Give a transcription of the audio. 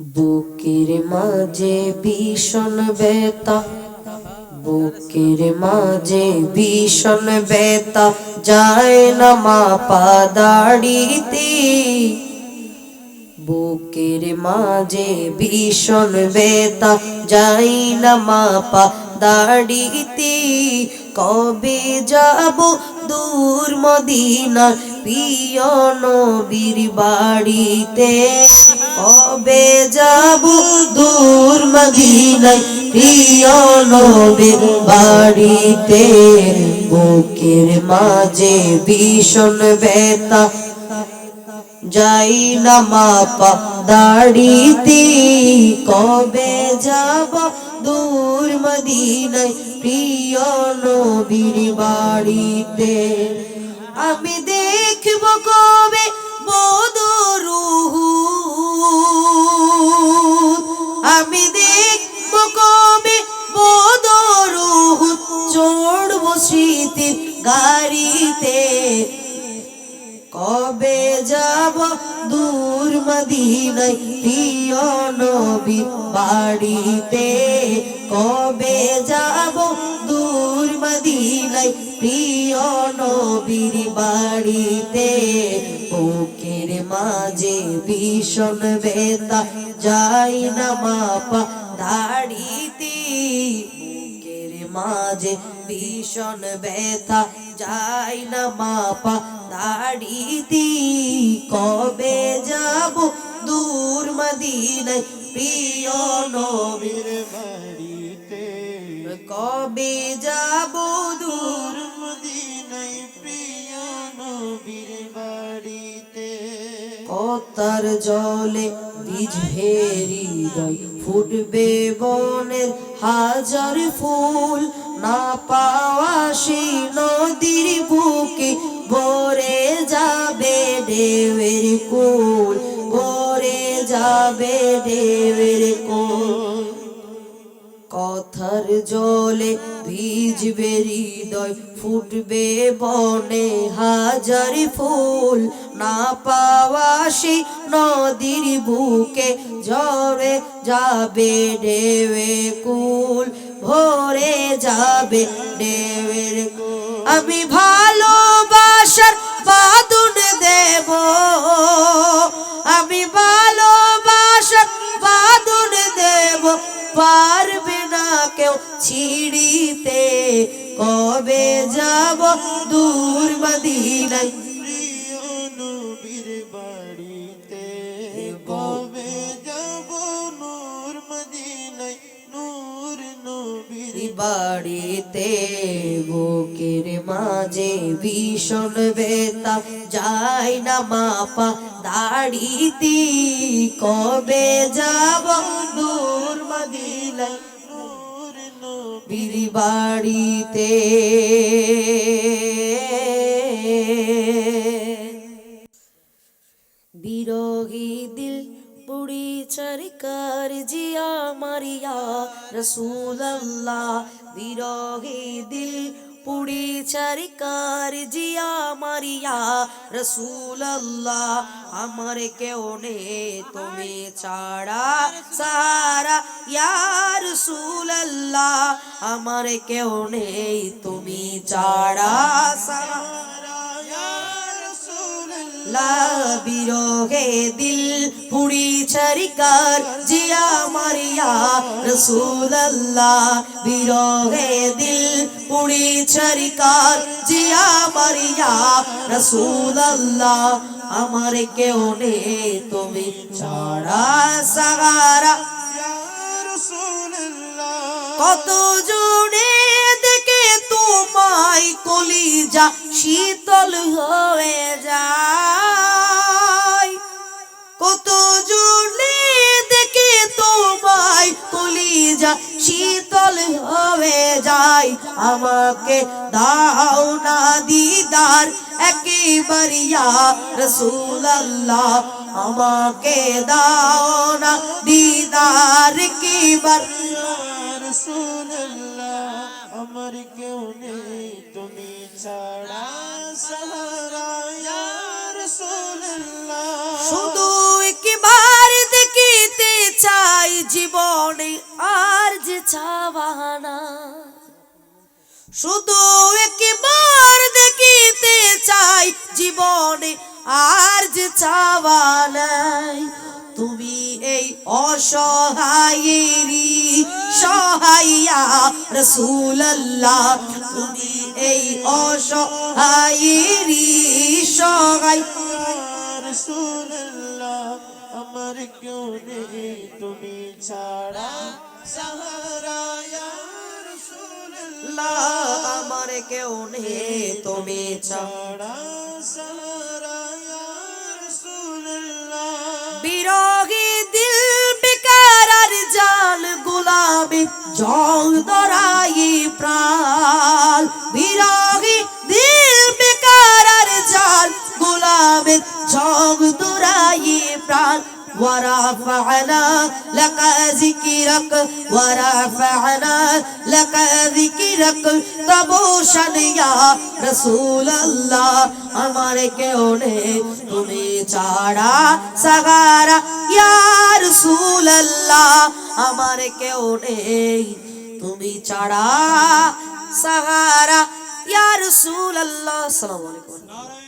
বুকের মাঝে ভীষণ বেতা বুকের মাঝে ভীষণ ব্যথা। যায় না মা পাদাড়িতে বুকের মাঝে ভীষণ ব্যথা। যাই না মা পা দাড়িতে। কবে যাব দূর মদিনা প্রিয় নবীর বাড়িতে? কবে যাব দূর মদিনায়? প্রিয় নবীর বাড়িতে বুকের মাঝে ভীষণ ব্যথা। যাই না মাপা দাড়িতে, কবে যাব দূর মদিনায়? প্রিয় নবীর বাড়িতে আমি দেখব কবে বদরুহু আমি দেখব কবে বদরুহু চড়ব স্মৃতির গাড়িতে। কবে যাব দূর মদিনায় প্রিয় নবী বাড়িতে? কবে যাব দূর মদিনায় প্রিয় নবীর বাড়িতে? বুকের মাঝে ভীষণ বেতা যাই না মাপা দাড়িতে বুকের মাঝে ভীষণ বেতা যাই না মাপা দাড়িতে কবে যাব দূর মদিনায়, প্রিয় নবীর বাড়িতে? কবে যাব দূর কতার জলে বীজ হৃদয়, ফুটবে বনের হাজার ফুল। না পাওয়া সেই নদীর বুকে ভরে যাবে ঢেউয়ের কুল, ভরে যাবে ঢেউয়ের কুল। কথার জলে ভিজবে হৃদয়, ফুটবে বনে হাজার ফুল। না পাওয়া সেই নদীর বুকে ঝরে যাবে ডেবে কুল, ভরে যাবে কুল। আমি ভালোবাসার বাদুন দেব, আমি ভালোবাসার বাদুন দেব। পারবে না কেউ ছিড়িতে, কবে যাব দূর মদিনায়? বাড়িতে বুকের মাঝে ভীষণ বেতা যাই না মাপা, দাড়িতে কবে যাব দূর নবীর বীর বাড়িতে। বিরোহী দিল পুড়ি চরকার জিয়া মারিয়া রসুল আল্লাহ বিরোহী দিল। পুড়ি চরকার জিয়া মারিয়া রসুল আল্লাহ আমার কেউ নে তুমি ছাড়া সারা ইয়ার রসুল আল্লাহ আমার কেউ নেই, তুমি ছাড়া সারা লা বিরোগে দিল পুড়ি ছরিকার জিয়া মারিয়া রসুল আল্লাহ বিরোগে দিল পুড়ি ছরিকার জিয়া মারিয়া রসুল আল্লাহ আমার কেউ নেই তুমি ছাড়া সাগারা। কত জনে দেখে তোমায় কলিজা শীতল হয়ে। কলিজা শীতল হয়ে যায়, আমাকে দাও না দিদার একেবারিয়া রসুল আল্লাহ আমাকে দাও না দিদার কিবার রসুল্লাহ আমার কেউ নেই, তুমি ছাড়া সাহারা রসুল্লাহ শুধু একবার দেখিতে চাওয়ানা। শুধু একবার দেখিতে চাই জীবনে আর যে চাওয়া তুমি এই অসহায়েরই সহাইয়া রসুল্লাহ তুমি এই অসহায়েরই সহায় রসুল্লাহ আমার কেউ নেই, তুমি ছাড়া আমার কেউ নে তুমি ছাড়া। বিরোগী দিল বেকার আর জাল গুলাবি জং দরাই প্রাল বিরোগী দিল বেকার আর জাল গুলাবি জং দরাই প্রাণ। ওরা ফালা ذكرك ورفعنا لك ذكرك তবশন ইয়া রাসূলুল্লাহ আমার কেউ নেই তুমি ছাড়া সাগারা ইয়া রাসূলুল্লাহ আমার কেউ নেই তুমি ছাড়া সাগারা ইয়া রাসূলুল্লাহ আসসালামু আলাইকুম নারায়ে